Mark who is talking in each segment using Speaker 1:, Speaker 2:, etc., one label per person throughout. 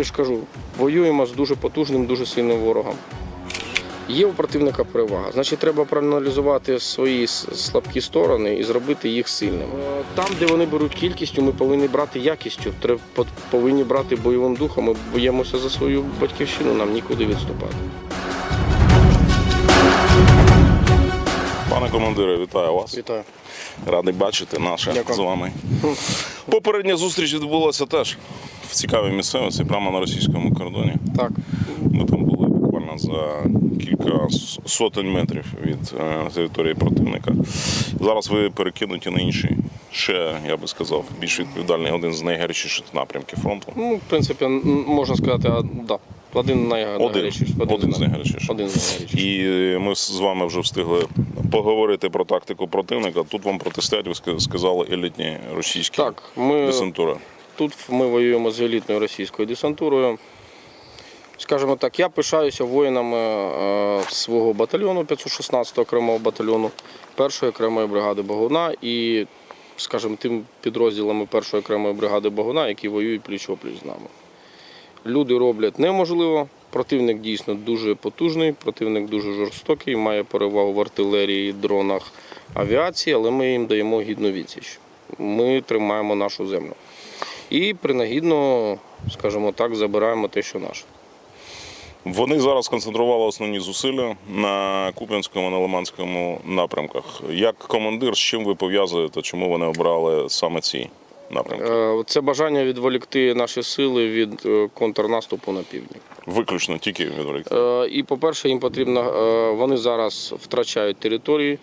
Speaker 1: я ж кажу, воюємо з дуже потужним, дуже сильним ворогом. Є у противника перевага. Значить, треба проаналізувати свої слабкі сторони і зробити їх сильними. Е, Там, де вони беруть кількістю, ми повинні брати якістю. Треба повинні брати бойовим духом. Ми боїмося за свою батьківщину, нам нікуди відступати.
Speaker 2: Пане командире, вітаю вас.
Speaker 1: Вітаю.
Speaker 2: Радий бачити наше
Speaker 1: Дякую.
Speaker 2: з вами. Попередня зустріч відбулася теж в цікавій місцевості, прямо на російському кордоні.
Speaker 1: Так,
Speaker 2: Ми там були буквально за кілька сотень метрів від е, території противника. Зараз ви перекинуті на інший, ще, я би сказав, більш відповідальний, один з найгарячіших напрямків фронту.
Speaker 1: ну, в принципі, можна сказати, а, да. Один з
Speaker 2: Один, один з найгарячіших.
Speaker 1: Один з найгарячіших.
Speaker 2: І е, ми з вами вже встигли поговорити про тактику противника. Тут вам протистоять, ви ска- сказали, елітні російські
Speaker 1: Так, ми
Speaker 2: десантури.
Speaker 1: Тут ми воюємо з елітною російською десантурою. Скажімо так, я пишаюся воїнами е, свого батальйону 516 окремого батальйону, першої окремої бригади Богуна і, скажімо, тим підрозділами першої окремої бригади Богуна, які воюють пліч-опліч з нами. Люди роблять неможливо. Противник дійсно дуже потужний, противник дуже жорстокий, має перевагу в артилерії, дронах, авіації, але ми їм даємо гідну відсіч. Ми тримаємо нашу землю. І принагідно, скажімо так, забираємо те, що наше.
Speaker 2: Вони зараз концентрували основні зусилля на Куп'янському, на Лиманському напрямках. Як командир, з чим ви пов'язуєте, чому вони обрали саме ці напрямки?
Speaker 1: Е, Це бажання відволікти наші сили від е, контрнаступу на півдні.
Speaker 2: Виключно тільки відволікти.
Speaker 1: Е, І, по-перше, їм потрібно, вони зараз втрачають території.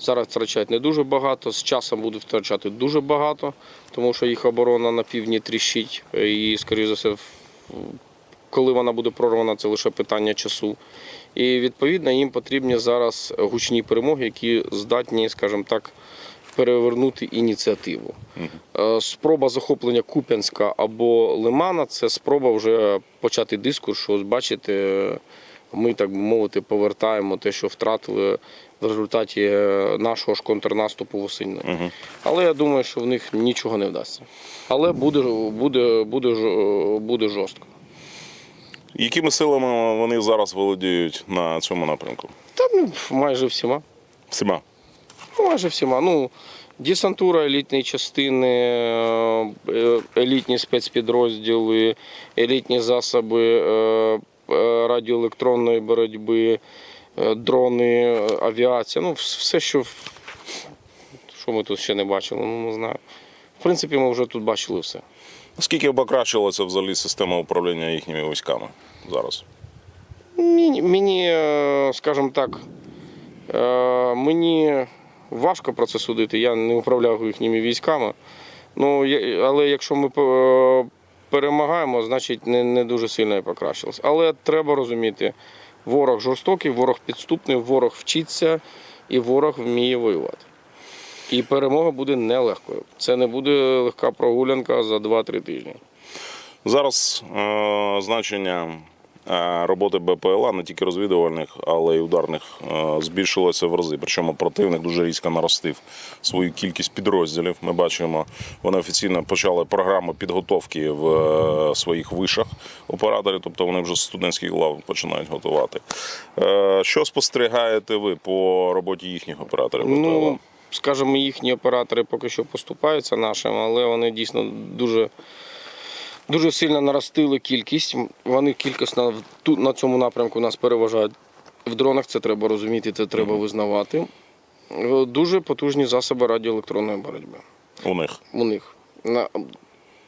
Speaker 1: Зараз втрачають не дуже багато, з часом будуть втрачати дуже багато, тому що їх оборона на півдні тріщить. І, скоріш за все, коли вона буде прорвана, це лише питання часу. І відповідно їм потрібні зараз гучні перемоги, які здатні, скажімо так, перевернути ініціативу. Е, Спроба захоплення Куп'янська або Лимана це спроба вже почати дискурс, що ось бачите, ми так би мовити повертаємо те, що втратили в результаті е, нашого ж контрнаступу восени. Але я думаю, що в них нічого не вдасться. Але буде, буде, буде, буде жорстко.
Speaker 2: Якими силами вони зараз володіють на цьому напрямку?
Speaker 1: Та ну, майже всіма.
Speaker 2: Всіма.
Speaker 1: Ну, майже всіма. Ну, десантура, елітні частини, е, елітні спецпідрозділи, елітні засоби е, е, радіоелектронної боротьби, дрони, авіація. Ну, все, що, що ми тут ще не бачили, ну не знаю. В принципі, ми вже тут бачили все.
Speaker 2: Наскільки покращилася взагалі система управління їхніми військами зараз?
Speaker 1: Мені, скажімо так, мені важко про це судити. Я не управляв їхніми військами. Ну, але якщо ми перемагаємо, значить не, не дуже сильно покращилось. Але треба розуміти, ворог жорстокий, ворог підступний, ворог вчиться і ворог вміє воювати. І перемога буде нелегкою. Це не буде легка прогулянка за 2-3 тижні.
Speaker 2: Зараз е, значення роботи БПЛА не тільки розвідувальних, але й ударних е, збільшилося в рази. Причому противник дуже різко наростив свою кількість підрозділів. Ми бачимо, вони офіційно почали програму підготовки в е, своїх вишах операторів, тобто вони вже з студентських лав починають готувати. Е, що спостерігаєте ви по роботі їхніх операторів? БПЛА?
Speaker 1: Ну, скажімо, їхні оператори поки що поступаються нашим, але вони дійсно дуже, дуже сильно наростили кількість. Вони кількісно в- тут на цьому напрямку нас переважають в дронах. Це треба розуміти, це треба визнавати. Е, Дуже потужні засоби радіоелектронної боротьби
Speaker 2: У них.
Speaker 1: у них. На-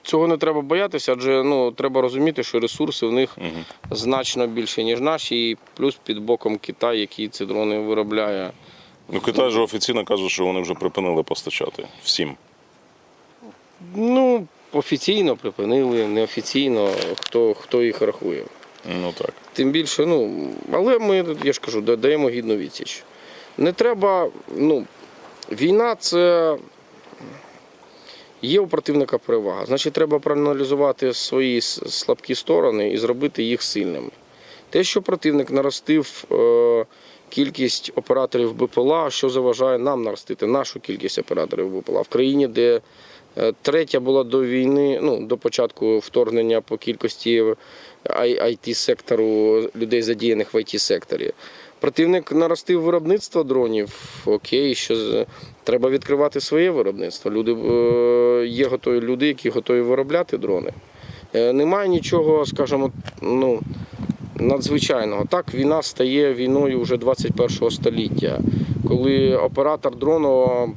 Speaker 1: Цього не треба боятися, адже ну, треба розуміти, що ресурси в них
Speaker 2: Мгм.
Speaker 1: значно більше, ніж наші, і плюс під боком Китай, який ці дрони виробляє.
Speaker 2: Ну, Китай же офіційно каже, що вони вже припинили постачати всім.
Speaker 1: Ну, офіційно припинили, неофіційно, хто, хто їх рахує.
Speaker 2: Ну так.
Speaker 1: Тим більше, ну, але ми, я ж кажу, даємо гідну відсіч. Не треба, ну, війна це є у противника перевага. Значить, треба проаналізувати свої слабкі сторони і зробити їх сильними. Те, що противник наростив е, кількість операторів БПЛА, що заважає нам наростити нашу кількість операторів БПЛА в країні, де Третя була до війни, ну, до початку вторгнення по кількості it сектору людей задіяних в it секторі. Противник наростив виробництво дронів. Окей, що треба відкривати своє виробництво. Люди е, є готові люди, які готові виробляти дрони. Е, Немає нічого, скажімо, ну, надзвичайного. Так, війна стає війною вже 21 століття, коли оператор дрону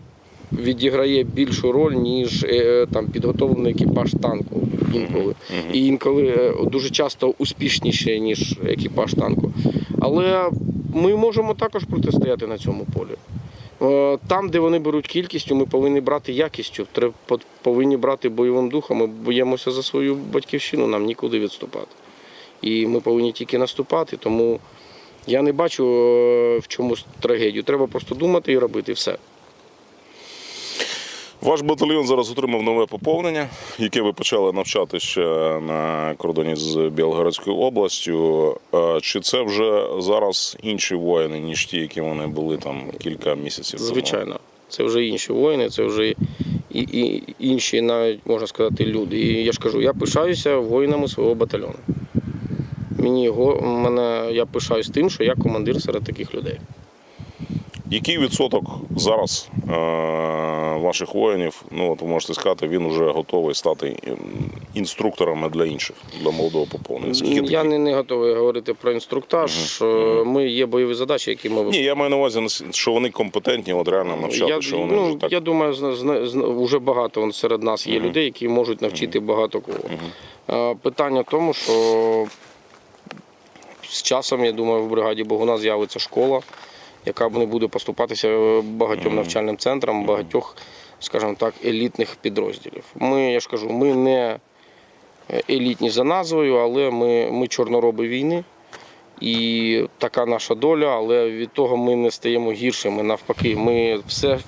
Speaker 1: відіграє більшу роль, ніж е, там, підготовлений екіпаж танку інколи. І інколи е, дуже часто успішніше, ніж екіпаж танку. Але ми можемо також протистояти на цьому полі. Е, Там, де вони беруть кількістю, ми повинні брати якістю, повинні брати бойовим духом. Ми боїмося за свою батьківщину, нам нікуди відступати. І ми повинні тільки наступати. Тому я не бачу в чомусь трагедію. Треба просто думати і робити все.
Speaker 2: Ваш батальйон зараз отримав нове поповнення, яке ви почали навчати ще на кордоні з Білгородською областю. Е, Чи це вже зараз інші воїни, ніж ті, які вони були там кілька місяців тому?
Speaker 1: Звичайно, це вже інші воїни, це вже і, і інші, навіть можна сказати, люди. І я ж кажу, я пишаюся воїнами свого батальйону. Мені го- мене я пишаюсь тим, що я командир серед таких людей.
Speaker 2: Який відсоток зараз е, ваших воїнів, ну от ви можете сказати, він вже готовий стати інструкторами для інших, для молодого поповнення? Скільки
Speaker 1: я не, не готовий говорити про інструктаж. Е, Ми є бойові задачі, які ми
Speaker 2: Ні, я маю на увазі, що вони компетентні, от реально навчати,
Speaker 1: я,
Speaker 2: що вони
Speaker 1: ну,
Speaker 2: вже так.
Speaker 1: я думаю, вже багато вон серед нас є людей, які можуть навчити багато кого. Е, Питання в тому, що з часом, я думаю, в бригаді Богуна з'явиться школа, яка не буде поступатися багатьом навчальним центрам, багатьох, скажімо так, елітних підрозділів. Ми, я ж кажу, ми не елітні за назвою, але ми, ми чорнороби війни. І така наша доля, але від того ми не стаємо гіршими. Навпаки, ми все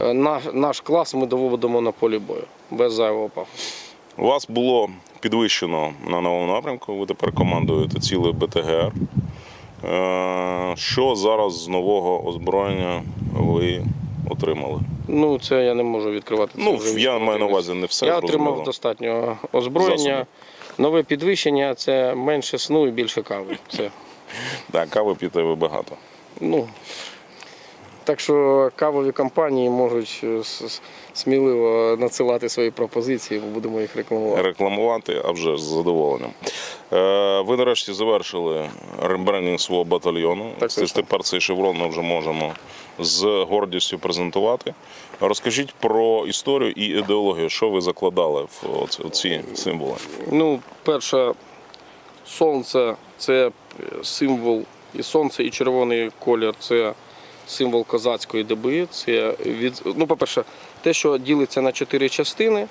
Speaker 1: е, наш, наш клас ми доводимо на полі бою без зайвого пафосу.
Speaker 2: Вас було підвищено на новому напрямку. Ви тепер командуєте цілою БТГР. Е, Що зараз з нового озброєння ви отримали?
Speaker 1: Ну, це я не можу відкривати. це
Speaker 2: Ну,
Speaker 1: вже
Speaker 2: я маю на увазі не все.
Speaker 1: Я
Speaker 2: зрозуміло.
Speaker 1: отримав достатньо озброєння.
Speaker 2: Засоби.
Speaker 1: Нове підвищення це менше сну і більше кави.
Speaker 2: Так, кави п'єте ви багато.
Speaker 1: ну, так що кавові компанії можуть е, сміливо надсилати свої пропозиції, будемо їх рекламувати.
Speaker 2: Рекламувати, а вже з задоволенням. Е, Ви нарешті завершили ребрендинг свого батальйону.
Speaker 1: Так,
Speaker 2: Це тепер цей шеврон ми вже можемо з гордістю презентувати. Розкажіть про історію і ідеологію, що ви закладали в оці символи.
Speaker 1: Ну, перше, сонце це символ і сонце, і червоний колір це символ козацької доби. Це від, ну, по-перше, те, що ділиться на чотири частини е,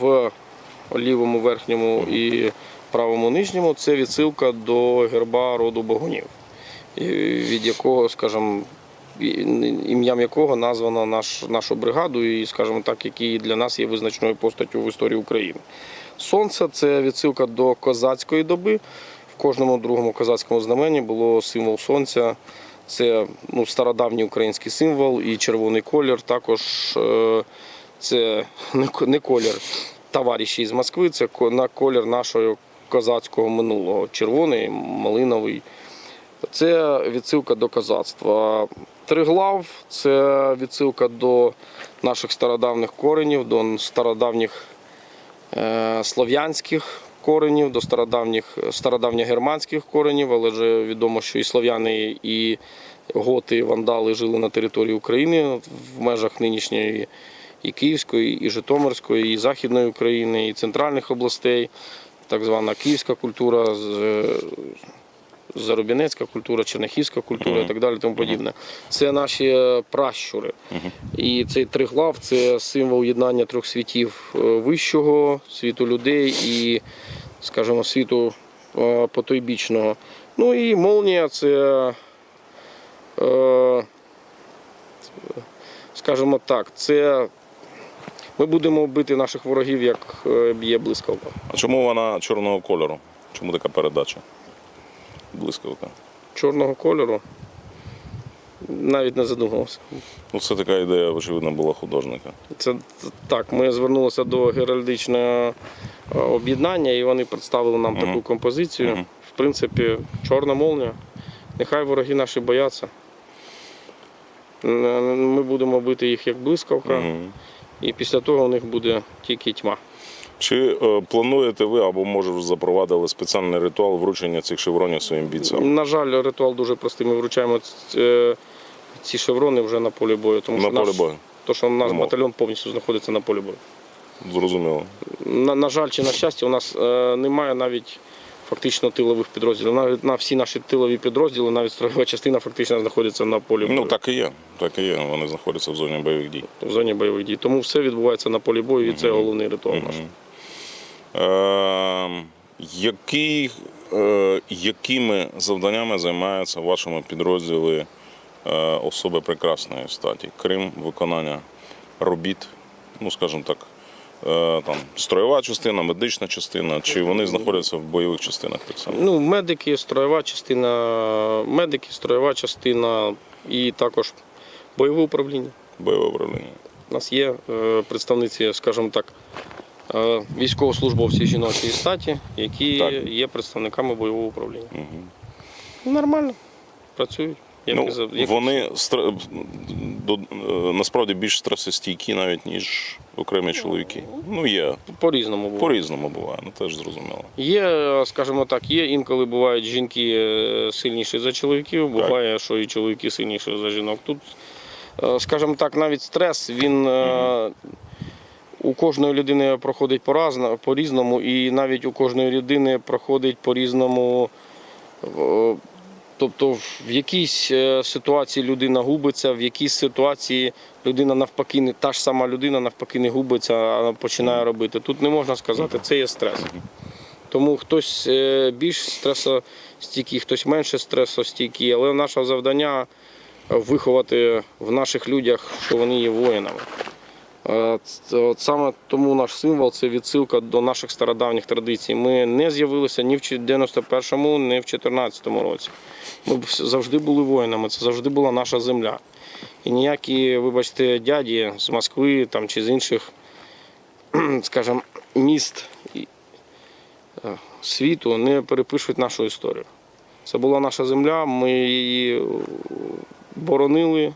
Speaker 1: в лівому верхньому і правому нижньому, це відсилка до герба роду богунів, від якого, скажімо, ім'ям якого названо наш, нашу бригаду, і, скажімо так, який для нас є визначною постаттю в історії України. Сонце це відсилка до козацької доби. В кожному другому козацькому знамені було символ сонця. Це ну, стародавній український символ і червоний колір. Також е, це не колір товариші з Москви, це колір нашого козацького минулого. Червоний, малиновий. Це відсилка до козацтва. Триглав це відсилка до наших стародавніх коренів, до стародавніх е, слов'янських коренів, до стародавніх, стародавньогерманських коренів, але вже відомо, що і слов'яни, і готи, вандали жили на території України в межах нинішньої і Київської, і Житомирської, і Західної України, і центральних областей, так звана київська культура. Зарубінецька культура, черняхівська культура і так далі, тому подібне. Це наші е, пращури. І цей триглав це символ єднання трьох світів е, вищого, світу людей і, скажімо, світу е, потойбічного. Ну і молнія це, скажімо так, це ми будемо бити наших ворогів, як б'є блискавка.
Speaker 2: А чому вона чорного кольору? Чому така передача? Блискавка.
Speaker 1: чорного кольору. Навіть не задумувався.
Speaker 2: Ну, це така ідея, очевидно, була художника.
Speaker 1: Це так. Ми звернулися до геральдичного е, об'єднання, і вони представили нам
Speaker 2: Мгм.
Speaker 1: таку композицію.
Speaker 2: Мгм.
Speaker 1: В принципі, чорна молнія. Нехай вороги наші бояться. Ми будемо бити їх як блискавка,
Speaker 2: Мгм.
Speaker 1: і після того у них буде тільки тьма.
Speaker 2: Чи е, плануєте ви або може вже запровадили спеціальний ритуал вручення цих шевронів своїм бійцям?
Speaker 1: На жаль, ритуал дуже простий. Ми вручаємо е, ці шеврони вже на полі бою. Тому
Speaker 2: На
Speaker 1: що
Speaker 2: полі
Speaker 1: наш,
Speaker 2: бою.
Speaker 1: То, що наш
Speaker 2: Умов.
Speaker 1: батальйон повністю знаходиться на полі бою.
Speaker 2: Зрозуміло.
Speaker 1: На, на жаль, чи на щастя, у нас е, немає навіть фактично тилових підрозділів. Навіть на всі наші тилові підрозділи, навіть строєва частина фактично знаходиться на полі бою,
Speaker 2: Ну так і є. Так і є. Вони знаходяться в зоні бойових дій.
Speaker 1: в зоні бойових дій. Тому все відбувається на полі бою, і це головний ритуал наш.
Speaker 2: Е, які, е, якими завданнями займаються вашими підрозділи е, особи прекрасної статі, крім виконання робіт, ну скажімо так, е, там строєва частина, медична частина, чи вони знаходяться в бойових частинах так само?
Speaker 1: Ну, медики, строєва частина, медики, строєва частина і також бойове управління.
Speaker 2: Бойове управління.
Speaker 1: У нас є представниці, скажімо так, військовослужбовці жіночої статі, які
Speaker 2: Так.
Speaker 1: є представниками бойового управління.
Speaker 2: Угу.
Speaker 1: Нормально працюють. Як
Speaker 2: Ну,
Speaker 1: за- як-
Speaker 2: вони стр- до- е, насправді більш стресостійкі навіть, ніж окремі чоловіки. Ну, є.
Speaker 1: По-різному буває.
Speaker 2: По-різному буває, ну теж зрозуміло.
Speaker 1: Є, е, скажімо так, є інколи бувають жінки е, сильніші за чоловіків, буває, що і чоловіки сильніші за жінок. Тут, е, скажімо так, навіть стрес він е, у кожної людини проходить по-різному, і навіть у кожної людини проходить по-різному. е, Тобто в якійсь е, ситуації людина губиться, в якійсь ситуації людина навпаки, не та ж сама людина навпаки не губиться, а починає робити. Тут не можна сказати, це є стрес. Тому хтось е, більш стресостійкий, хтось менше стресостійкий, але наше завдання виховати в наших людях, що вони є воїнами. Е, От саме тому наш символ це відсилка до наших стародавніх традицій. Ми не з'явилися ні в 91-му, ні в 14-му році. Ми завжди були воїнами, це завжди була наша земля. І ніякі, вибачте, дяді з Москви там, чи з інших, скажімо, міст е, світу не перепишуть нашу історію. Це була наша земля, ми її е, боронили,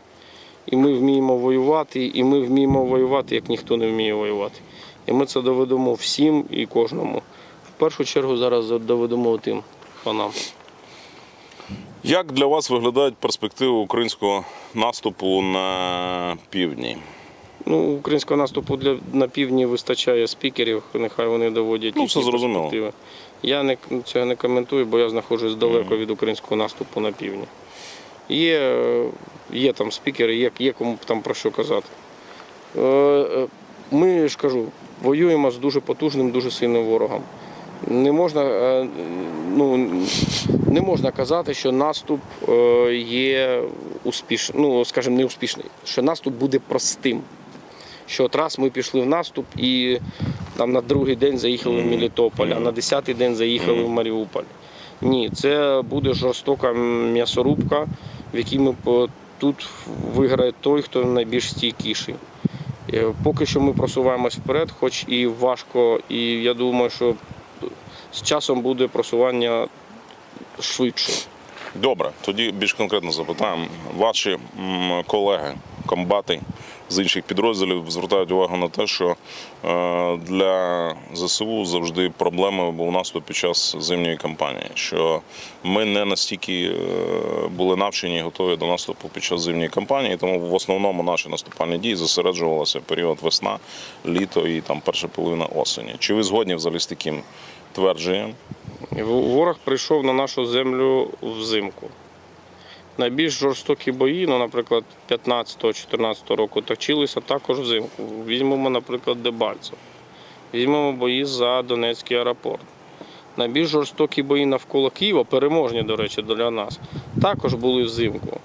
Speaker 1: і ми вміємо воювати, і ми вміємо воювати, як ніхто не вміє воювати. І ми це доведемо всім і кожному. В першу чергу зараз доведемо тим панам.
Speaker 2: Як для вас виглядають перспективи українського наступу на півдні?
Speaker 1: Ну, українського наступу для на півдні вистачає спікерів, нехай вони доводять.
Speaker 2: Ну, це зрозуміло.
Speaker 1: перспективи. Я не, цього не коментую, бо я знаходжусь далеко від українського наступу на півдні. Є, е, є там спікери, є, є кому там про що казати. Е, е, Ми ж кажу, воюємо з дуже потужним, дуже сильним ворогом. Не можна, ну, не можна казати, що наступ є успішним, ну, скажімо, не успішний, що наступ буде простим. Що от раз ми пішли в наступ і там на другий день заїхали в Мелітополь, а на десятий день заїхали в Маріуполь. Ні, це буде жорстока м'ясорубка, в якій ми тут виграє той, хто найбільш стійкіший. Е, Поки що ми просуваємось вперед, хоч і важко, і я думаю, що з часом буде просування швидше.
Speaker 2: Добре, тоді більш конкретно запитаємо. Ваші колеги, комбати з інших підрозділів звертають увагу на те, що е, для ЗСУ завжди проблемою був наступ під час зимньої кампанії. Що ми не настільки е, були навчені і готові до наступу під час зимньої кампанії, тому в основному наші наступальні дії зосереджувалися період весна, літо і там перша половина осені. Чи ви згодні взагалі з таким твердженням?
Speaker 1: Ворог прийшов на нашу землю взимку. Найбільш жорстокі бої, ну, наприклад, 15-14 року, точилися також взимку. Візьмемо, наприклад, Дебальцев. Візьмемо бої за Донецький аеропорт. Найбільш жорстокі бої навколо Києва, переможні, до речі, для нас, також були взимку.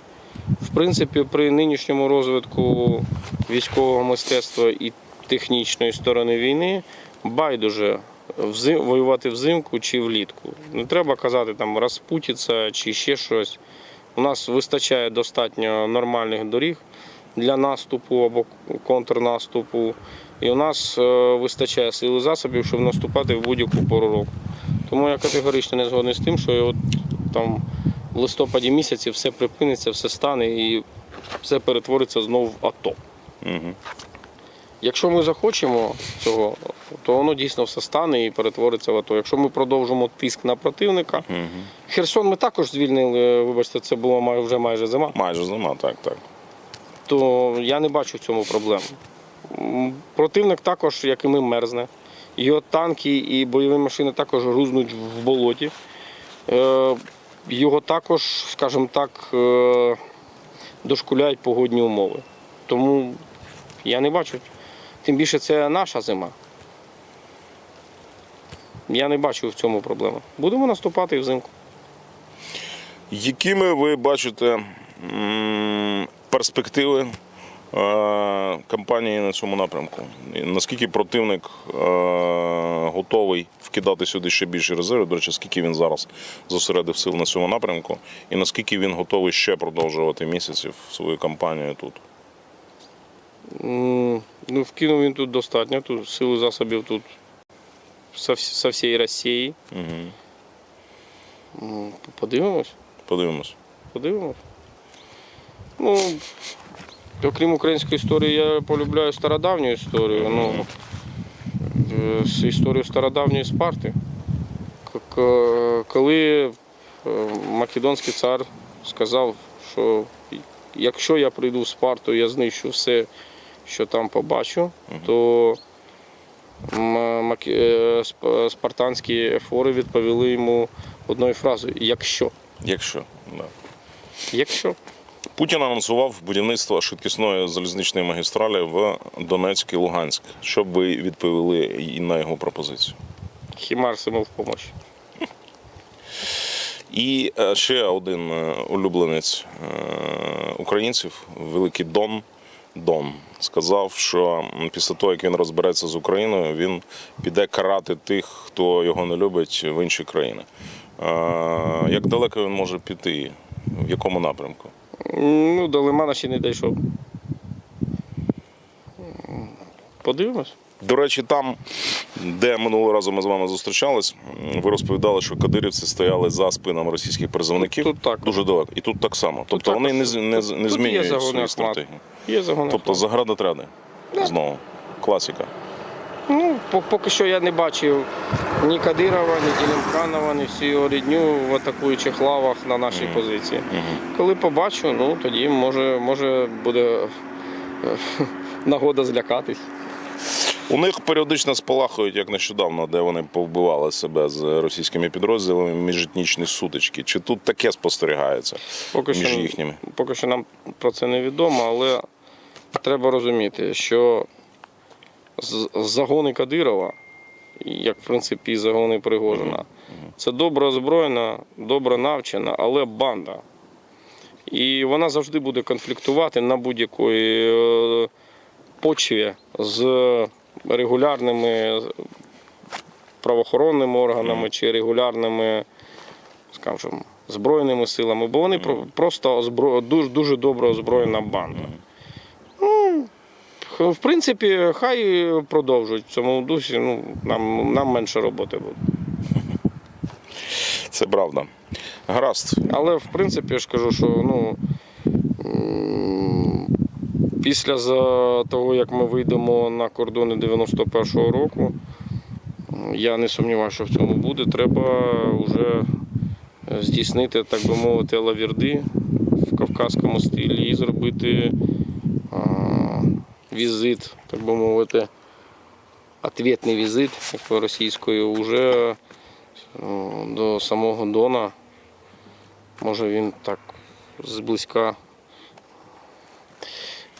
Speaker 1: В принципі, при нинішньому розвитку військового мистецтва і технічної сторони війни байдуже воювати взимку чи влітку. Не треба казати там розпутіться чи ще щось. У нас вистачає достатньо нормальних доріг для наступу або контрнаступу. І у нас е, вистачає сили засобів, щоб наступати в будь-яку пору року. Тому я категорично не згодний з тим, що от там в листопаді місяці все припиниться, все стане і все перетвориться знову в АТО.
Speaker 2: Угу.
Speaker 1: Якщо ми захочемо цього, то воно дійсно все стане і перетвориться в АТО. Якщо ми продовжимо тиск на противника,
Speaker 2: Угу.
Speaker 1: Херсон ми також звільнили, вибачте, це була вже майже зима,
Speaker 2: Майже зима, так, так.
Speaker 1: то я не бачу в цьому проблем. Противник також, як і ми, мерзне. Його танки і бойові машини також грузнуть в болоті. Е, Його також, скажімо так, е, дошкуляють погодні умови. Тому я не бачу. Тим більше це наша зима. Я не бачу в цьому проблеми. Будемо наступати і взимку.
Speaker 2: Якими ви бачите перспективи е, кампанії на цьому напрямку? Наскільки противник е, готовий вкидати сюди ще більше резервів? До речі, скільки він зараз зосередив сил на цьому напрямку, і наскільки він готовий ще продовжувати місяців свою кампанію тут?
Speaker 1: Ну, вкинув він тут достатньо, тут сили засобів тут со, со всієї Росії.
Speaker 2: Угу.
Speaker 1: М, Подивимось,
Speaker 2: Подивимось.
Speaker 1: подивимось. Ну, окрім української історії, я полюбляю стародавню історію. Ну, е, з історію стародавньої Спарти. Коли е, Македонський цар сказав, що якщо я прийду в Спарту, я знищу все, що там побачу, то е, сп- спартанські ефори відповіли йому одною фразою якщо.
Speaker 2: Якщо. Да.
Speaker 1: Якщо.
Speaker 2: Путін анонсував будівництво швидкісної залізничної магістралі в Донецьк і Луганськ. Що б ви відповіли і на його пропозицію?
Speaker 1: Хімарс йому в помощь.
Speaker 2: І е, ще один е, улюбленець українців, великий Дон. Дон сказав, що після того, як він розбереться з Україною, він піде карати тих, хто його не любить в інші країни. Е, Як далеко він може піти? В якому напрямку?
Speaker 1: Ну, до Лимана ще не дійшов. Подивимось.
Speaker 2: До речі, там, де минулого разу ми з вами зустрічались, ви розповідали, що кадирівці стояли за спинами російських призовників
Speaker 1: Тут так.
Speaker 2: дуже далеко. І тут так само. Тобто вони не, не, не
Speaker 1: Тут
Speaker 2: змінюють
Speaker 1: загони
Speaker 2: свої стратегії.
Speaker 1: Є.
Speaker 2: Тобто заградотряди. Знову. Класіка.
Speaker 1: Ну, поки що я не бачив ні Кадирова, ні Ділімканова, ні всю його рідню в атакуючих лавах на нашій позиції. Коли побачу, ну тоді може, може буде е, нагода злякатись.
Speaker 2: У них періодично спалахують, як нещодавно, де вони повбивали себе з російськими підрозділами міжетнічні сутички. Чи тут таке спостерігається
Speaker 1: Поки
Speaker 2: між
Speaker 1: що,
Speaker 2: їхніми?
Speaker 1: поки що нам про це не відомо, але треба розуміти, що загони Кадирова, як в принципі і загони Пригожина, це добре озброєна, добре навчена, але банда. І вона завжди буде конфліктувати на будь-якої е, почві з регулярними правоохоронними органами чи регулярними, скажімо, збройними силами, бо вони просто озбро... дуже, дуже добре озброєна банда. Ну, в принципі, хай продовжують в цьому дусі, ну, нам, нам менше роботи буде.
Speaker 2: Це правда. Гаразд.
Speaker 1: Але в принципі я ж кажу, що ну, після того, як ми вийдемо на кордони 91-го року, я не сумніваюся, що в цьому буде. Треба вже здійснити, так би мовити, лавірди в кавказькому стилі і зробити візит, так би мовити, ответний візит, як російською, вже до самого Дона. Може він так зблизька.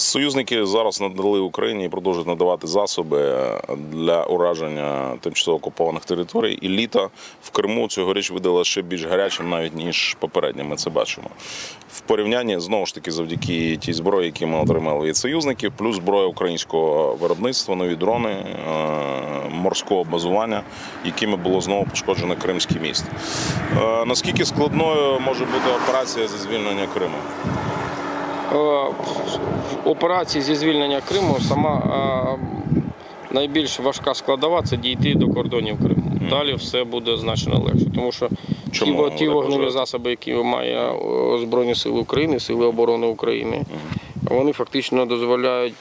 Speaker 2: Союзники зараз надали Україні і продовжують надавати засоби для ураження тимчасово окупованих територій. І літо в Криму цьогоріч видало ще більш гарячим, навіть ніж попереднє. Ми це бачимо. В порівнянні знову ж таки завдяки тій зброї, які ми отримали від союзників, плюс зброя українського виробництва, нові дрони е, морського базування, якими було знову пошкоджено Кримський міст. Е, Наскільки складною може бути операція зі звільнення Криму?
Speaker 1: Е, операції зі звільнення Криму сама е, найбільш важка складова це дійти до кордонів Криму. Далі все буде значно легше, тому що
Speaker 2: Чому
Speaker 1: ті, ті вогневі засоби, які має е, Збройні Сили України, Сили оборони України, вони фактично дозволяють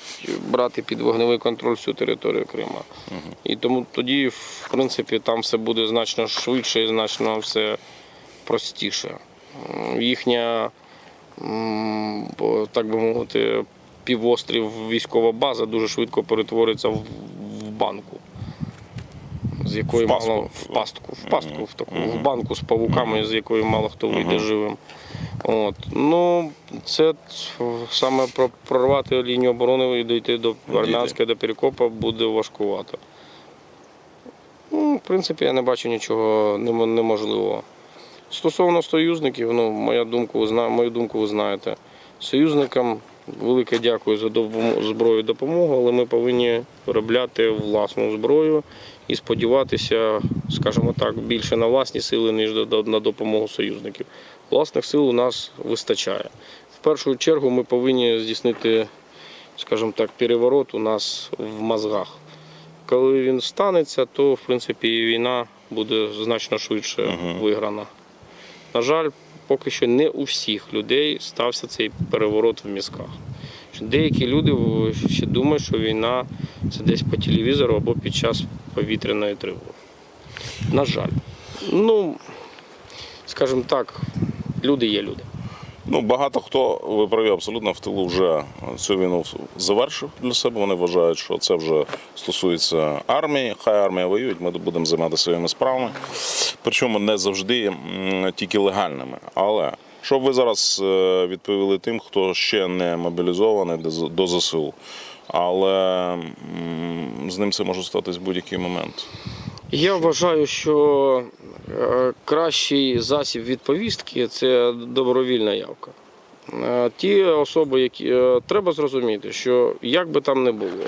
Speaker 1: брати під вогневий контроль всю територію Криму. І тому тоді, в принципі, там все буде значно швидше і значно все простіше. Їхня так би мовити, півострів військова база дуже швидко перетвориться в, банку. З якої
Speaker 2: В пастку.
Speaker 1: мало в пастку, в пастку, в таку в банку з павуками, з якої мало хто вийде живим. От. Ну, це саме прорвати лінію оборони і дійти до Армянська, до Перекопа буде важкувато. Ну, в принципі, я не бачу нічого немо- неможливого. Стосовно союзників, ну, моя думку, мою думку ви знаєте. Союзникам велике дякую за зброю допомогу, але ми повинні виробляти власну зброю і сподіватися, скажімо так, більше на власні сили, ніж на допомогу союзників. Власних сил у нас вистачає. В першу чергу ми повинні здійснити, скажімо так, переворот у нас в мозгах. Коли він станеться, то в принципі і війна буде значно швидше виграна. На жаль, поки що не у всіх людей стався цей переворот в мізках. Деякі люди ще думають, що війна це десь по телевізору або під час повітряної тривоги. На жаль. Ну, скажімо так, люди є люди.
Speaker 2: Ну, багато хто, ви праві, абсолютно в тилу вже цю війну завершив для себе. Вони вважають, що це вже стосується армії. Хай армія воює, ми будемо займатися своїми справами. Причому не завжди тільки легальними. Але що б ви зараз е, відповіли тим, хто ще не мобілізований до ЗСУ, але з ним це може статись в будь-який момент.
Speaker 1: Я вважаю, що е, кращий засіб відповістки це добровільна явка. Е, Ті особи, які е, треба зрозуміти, що як би там не було,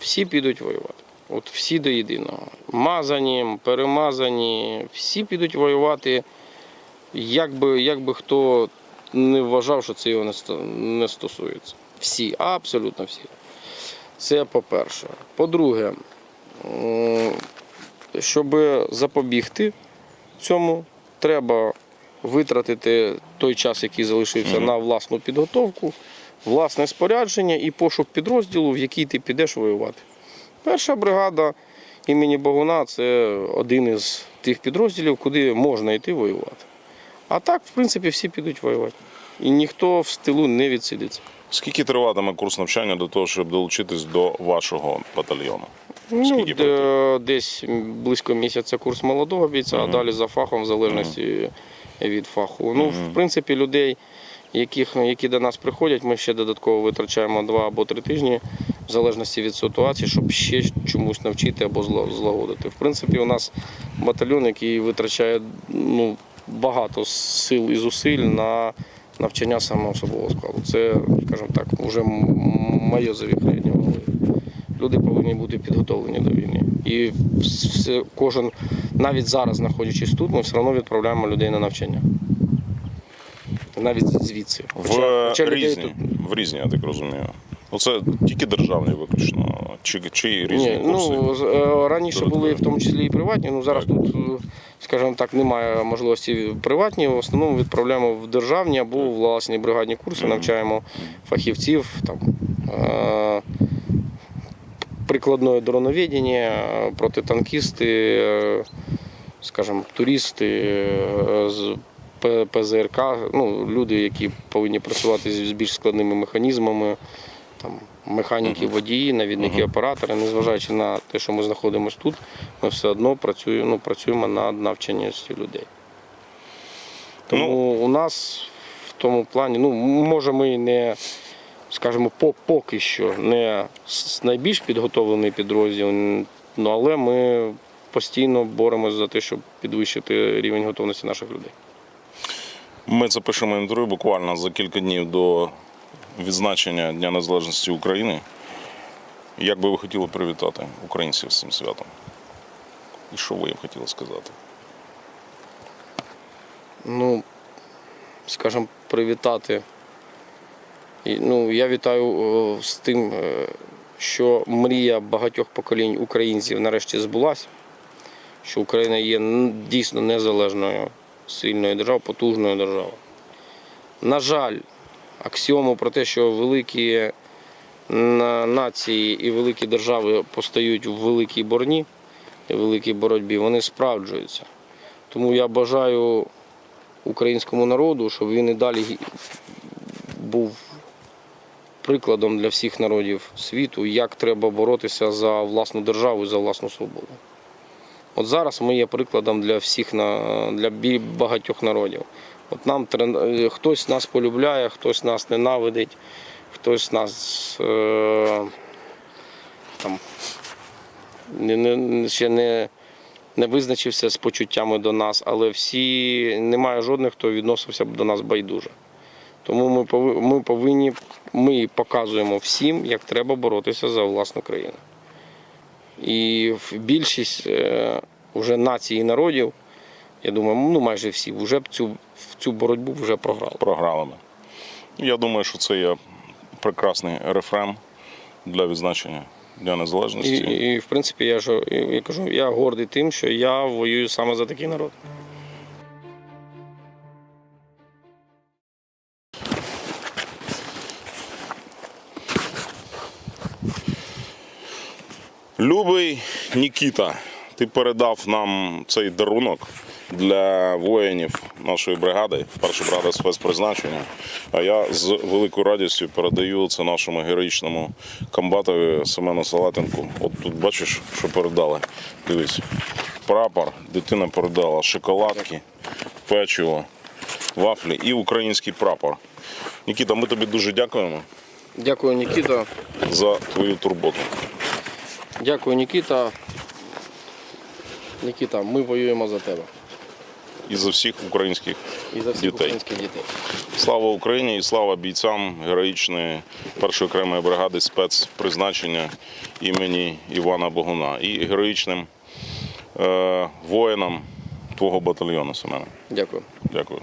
Speaker 1: всі підуть воювати. От всі до єдиного. Мазані, перемазані, всі підуть воювати, як би, як би хто не вважав, що це його не стосується. Всі, абсолютно всі. Це по-перше. По-друге, щоб запобігти цьому, треба витратити той час, який залишився на власну підготовку, власне спорядження і пошук підрозділу, в який ти підеш воювати. Перша бригада імені Богуна це один із тих підрозділів, куди можна йти воювати. А так, в принципі, всі підуть воювати. І ніхто в стилу не відсидиться.
Speaker 2: Скільки триватиме курс навчання до того, щоб долучитись до вашого батальйону?
Speaker 1: Ну,
Speaker 2: Скільки
Speaker 1: де- десь близько місяця курс молодого бійця, а далі за фахом, в залежності від фаху. Ну, в принципі, людей, яких, які до нас приходять, ми ще додатково витрачаємо два або три тижні, в залежності від ситуації, щоб ще чомусь навчити або злагодити. В принципі, у нас батальйон, який витрачає ну, багато сил і зусиль на навчання саме особового складу. Це, скажімо так, вже м- моє завіхрення голови люди повинні бути підготовлені до війни. І все, кожен, навіть зараз, знаходячись тут, ми все одно відправляємо людей на навчання. Навіть звідси.
Speaker 2: В
Speaker 1: людей
Speaker 2: різні,
Speaker 1: тут.
Speaker 2: в різні, я так розумію. Оце тільки державні виключно, чи, чи різні
Speaker 1: Ні,
Speaker 2: курси.
Speaker 1: ну, е, раніше були в тому числі і приватні, ну зараз тут, е, скажімо так, немає можливості приватні. В основному відправляємо в державні або власні бригадні курси, навчаємо фахівців там, е, прикладної дроноведення, е, протитанкісти, е, скажімо, туристи е, з ПЗРК, ну, люди, які повинні працювати з більш складними механізмами, там, механіки, водії, навідники, оператори, незважаючи на те, що ми знаходимося тут, ми все одно працюємо, ну, працюємо над навчанністю людей. Тому у нас в тому плані, ну, може, ми і не, скажімо, по- поки що не найбільш підготовлений підрозділ, ну, але ми постійно боремося за те, щоб підвищити рівень готовності наших людей.
Speaker 2: Ми це пишемо інтерв'ю буквально за кілька днів до відзначення Дня Незалежності України. Як би ви хотіли привітати українців з цим святом? І що ви їм хотіли сказати?
Speaker 1: ну, скажімо, привітати. Ну, я вітаю е, з тим, е, що мрія багатьох поколінь українців нарешті збулася, що Україна є дійсно незалежною, сильною державою, потужною державою. На жаль, аксіому про те, що великі нації і великі держави постають в великій борні і великій боротьбі, вони справджуються. Тому я бажаю українському народу, щоб він і далі був прикладом для всіх народів світу, як треба боротися за власну державу і за власну свободу. От зараз ми є прикладом для всіх для багатьох народів. От нам е, хтось нас полюбляє, хтось нас ненавидить, хтось нас е, там не, не, ще не не визначився з почуттями до нас, але всі немає жодних, хто відносився б до нас байдуже. Тому ми пови- ми повинні, ми показуємо всім, як треба боротися за власну країну. І в більшість е, вже націй і народів, я думаю, ну майже всі, вже цю, в цю боротьбу вже програли.
Speaker 2: Програли ми. Я думаю, що це є прекрасний рефрен для відзначення Дня
Speaker 1: І,
Speaker 2: Незалежності.
Speaker 1: і, і в принципі, я ж я кажу, я гордий тим, що я воюю саме за такий народ.
Speaker 2: Любий Нікіта, ти передав нам цей дарунок для воїнів нашої бригади, перша бригада спецпризначення. А я з великою радістю передаю це нашому героїчному комбатові Семену Салатенку. От тут бачиш, що передали. Дивись, прапор, дитина передала шоколадки, печиво, вафлі і український прапор. Нікіта, ми тобі дуже дякуємо
Speaker 1: Дякую, Нікіта.
Speaker 2: за твою турботу.
Speaker 1: Дякую, Нікіта. Нікіта, ми воюємо за тебе
Speaker 2: І за всіх українських
Speaker 1: і за всіх
Speaker 2: Дітей.
Speaker 1: українських дітей.
Speaker 2: Слава Україні і слава бійцям героїчної першої окремої бригади спецпризначення імені Івана Богуна і героїчним е, воїнам твого батальйону Семена.
Speaker 1: Дякую.
Speaker 2: Дякую.